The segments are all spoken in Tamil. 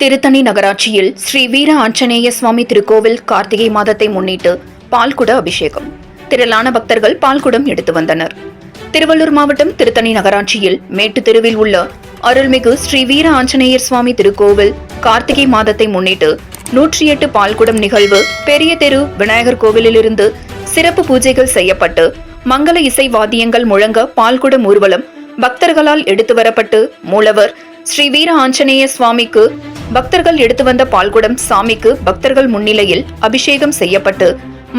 திருத்தணி நகராட்சியில் ஸ்ரீ வீர ஆஞ்சநேய சுவாமி திருக்கோவில் கார்த்திகை மாதத்தை முன்னிட்டு பால்குட அபிஷேகம். திரளான பக்தர்கள் பால்குடம் எடுத்து வந்தனர். திருவள்ளூர் மாவட்டம் திருத்தணி நகராட்சியில் மேட்டு தெருவில் உள்ள அருள்மிகு ஸ்ரீ வீர ஆஞ்சநேயர் சுவாமி திருக்கோவில் கார்த்திகை மாதத்தை முன்னிட்டு நூற்றி எட்டு பால்குடம் நிகழ்வு பெரிய தெரு விநாயகர் கோவிலிலிருந்து சிறப்பு பூஜைகள் செய்யப்பட்டு மங்கள இசை வாத்தியங்கள் முழங்க பால்குடம் ஊர்வலம் பக்தர்களால் எடுத்து வரப்பட்டு மூலவர் ஸ்ரீ வீர ஆஞ்சநேய சுவாமிக்கு பக்தர்கள் எடுத்து வந்த பால்குடம் சாமிக்கு பக்தர்கள் முன்னிலையில் அபிஷேகம் செய்யப்பட்டு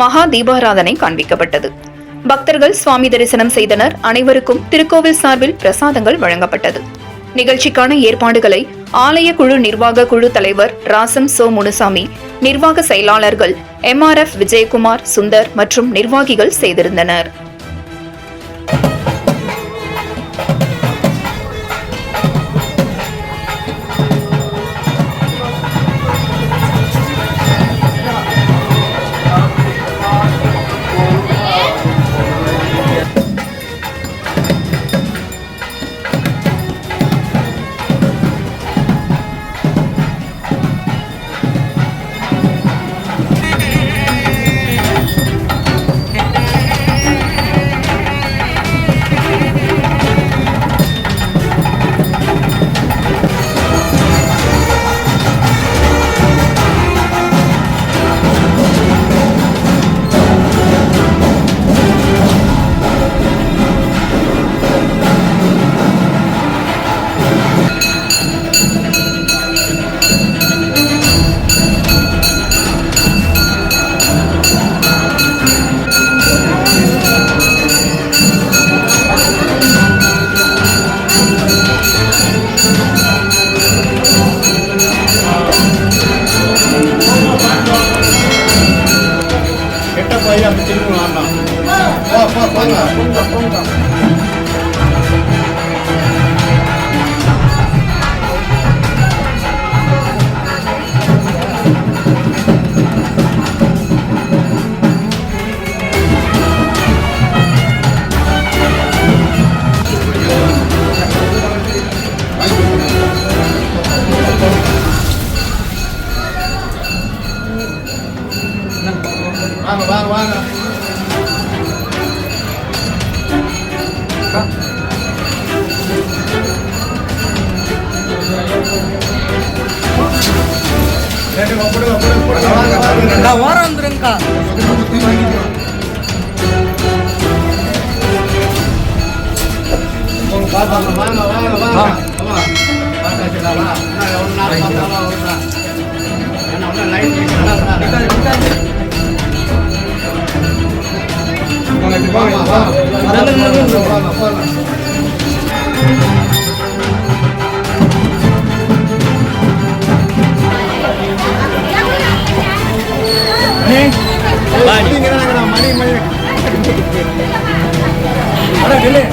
மகா தீபாராதனை காண்பிக்கப்பட்டது. பக்தர்கள் சுவாமி தரிசனம் செய்தனர். அனைவருக்கும் திருக்கோவில் சார்பில் பிரசாதங்கள் வழங்கப்பட்டது. நிகழ்ச்சிக்கான ஏற்பாடுகளை ஆலய குழு நிர்வாக குழு தலைவர் ராசம் சோ முனுசாமி நிர்வாக செயலாளர்கள் எம்ஆர்எஃப் விஜயகுமார் சுந்தர் மற்றும் நிர்வாகிகள் செய்திருந்தனர். போங்க போங்க போங்க வாங்க வாங்க வாங்க சரி, நான் ஓரம் வந்துருங்கக்கா வாங்க, வாங்க, வாங்க. ஆமா. பாத்தாச்சுடா,